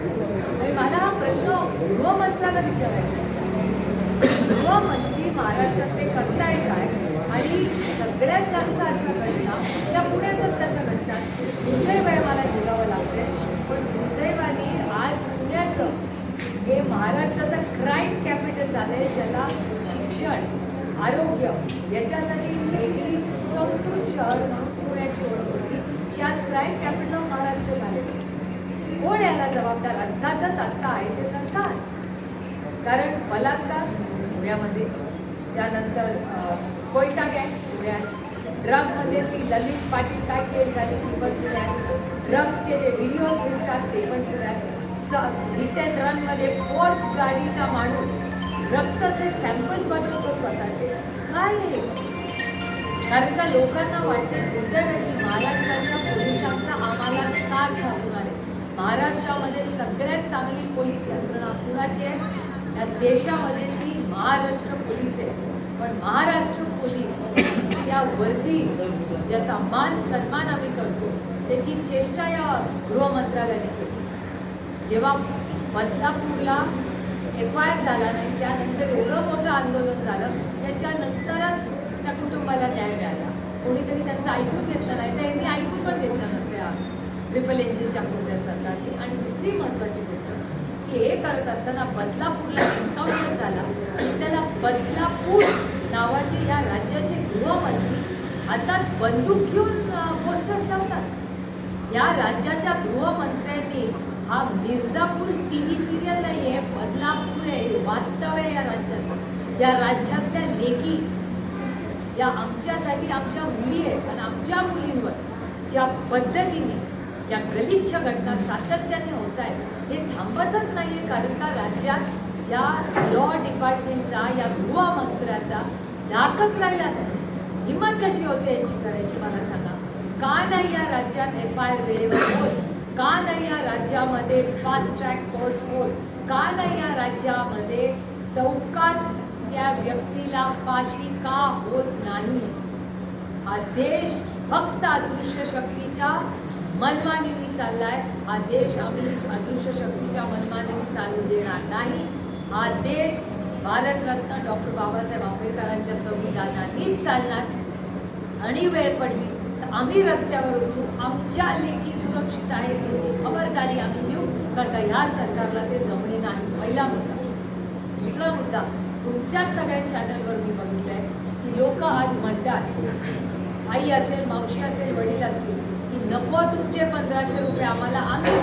आणि मला हा प्रश्न गृहमंत्र्याला विचारायचा गृहमंत्री महाराष्ट्रातले करताय काय? आणि सगळ्यात जास्त अशा घटना त्या पुण्यातच कशा घडतात? दुर्दैव आहे मला बोलावं लागते पण दुर्दैवाने आज पुण्याचं हे महाराष्ट्राचं क्राईम कॅपिटल झालंय ज्याला शिक्षण आरोग्य याच्यासाठी वेगळी सुसंस्कृत शहर म्हणून पुण्याची ओळख होती. त्याच क्राईम कॅपिटल ऑफ महाराष्ट्र झाले कोण याला जबाबदार अर्थातच आत्ता आहे ते सरकार. कारण बलात्कार पुण्यामध्ये त्यानंतर कोयता कोयटा गँग पुण्यात ड्रग्जमध्ये ती ललित पाटील काय केस झाली ती पण पुण्यात ड्रग्जचे जे व्हिडिओज दिसतात ते पण पुण्यात स हिट अँड रनमध्ये फोर्स गाडीचा माणूस रक्ताचे सॅम्पल्स बनवतो स्वतःचे. काय कारण का लोकांना वाटतं दुर्दैव महाराष्ट्राच्या पोलिसांचा आम्हाला साथ घालून आहे महाराष्ट्रामध्ये सगळ्यात पोलीस यंत्रणा कुणाची आहे. या देशामध्ये ती महाराष्ट्र पोलीस आहे. पण महाराष्ट्र पोलीस त्या वर्दी ज्याचा मान सन्मान आम्ही करतो त्याची चेष्टा या गृहमंत्रालयाने केली. जेव्हा बदलापूरला एफ आय आर झाला नाही त्यानंतर एवढं मोठं आंदोलन झालं त्याच्यानंतरच त्या कुटुंबाला न्याय मिळाला. कोणीतरी त्यांचं ऐकून घेतलं नाही. तर यांनी ऐकून पण घेतलं नसत्या ट्रिपल इंजिनच्या कुटुंब सरकारची. आणि दुसरी महत्त्वाची गोष्ट हे करत असताना बदलापूरला एन्काउंटर झाला. त्याला बदलापूर नावाचे या राज्याचे गृहमंत्री हातात बंदूक घेऊन पोस्टर्स लावतात. या राज्याच्या गृहमंत्र्यांनी हा मिर्झापूर टी व्ही सिरियल नाही आहे बदलापूर आहे वास्तव आहे या राज्याचं. या राज्यातल्या लेखी या आमच्यासाठी आमच्या मुली आहेत आणि आमच्या मुलींवर ज्या पद्धतीने या गलिच्छ घटना सातत्याने होत आहेत हे थांबतच नाही आहे कारण का राज्यात या लॉ डिपार्टमेंटचा या गृहमंत्र्याचा धाकच राहिला नाही. हिंमत कशी होते यांची करायची मला सांगा. का नाही या राज्यात एफ आय आर वेळेवर होत? का नाही या राज्यामध्ये फास्ट ट्रॅक कोर्ट होत? का नाही या राज्यामध्ये चौकात त्या व्यक्तीला फाशी का होत नाही? हा देश फक्त अदृश्य शक्तीच्या मनमानीने चाललाय. हा देश आम्ही अदृश्य शक्तीच्या मनमानीने चालू देणार नाही. हा देश भारतरत्न डॉक्टर बाबासाहेब आंबेडकरांच्या संविधानानेच चालणार. आणि वेळ पडली तर आम्ही रस्त्यावर उतरू. आमच्या लेखी सुरक्षित आहेत याची खबरदारी आम्ही देऊ करता ह्या सरकारला ते जमणे नाही. पहिला मुद्दा. दुसरा मुद्दा तुमच्याच सगळ्या चॅनलवर मी बघितलंय की लोक आज म्हणतात आई असेल मावशी असेल वडील असतील की नको तुमचे पंधराशे रुपये आम्हाला आम्ही